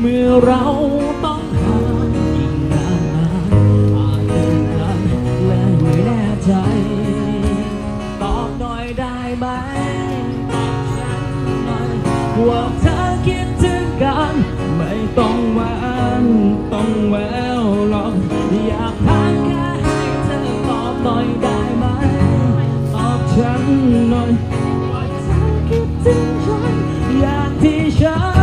เมื่อเราต้องห่างกนานนานอาจเป็นรักและไม่แน่ใจ ตอบหน่อยได้ไหมตอบฉันหน่อยว่าเธอคิดถึงกัน ไม่ต้องวานต้องแววหอกอยากถามแค่ให้เธอตอบหน่อยได้ไหมตอบฉันหน่อยว่าเธอคิดถึงฉัน Yeah.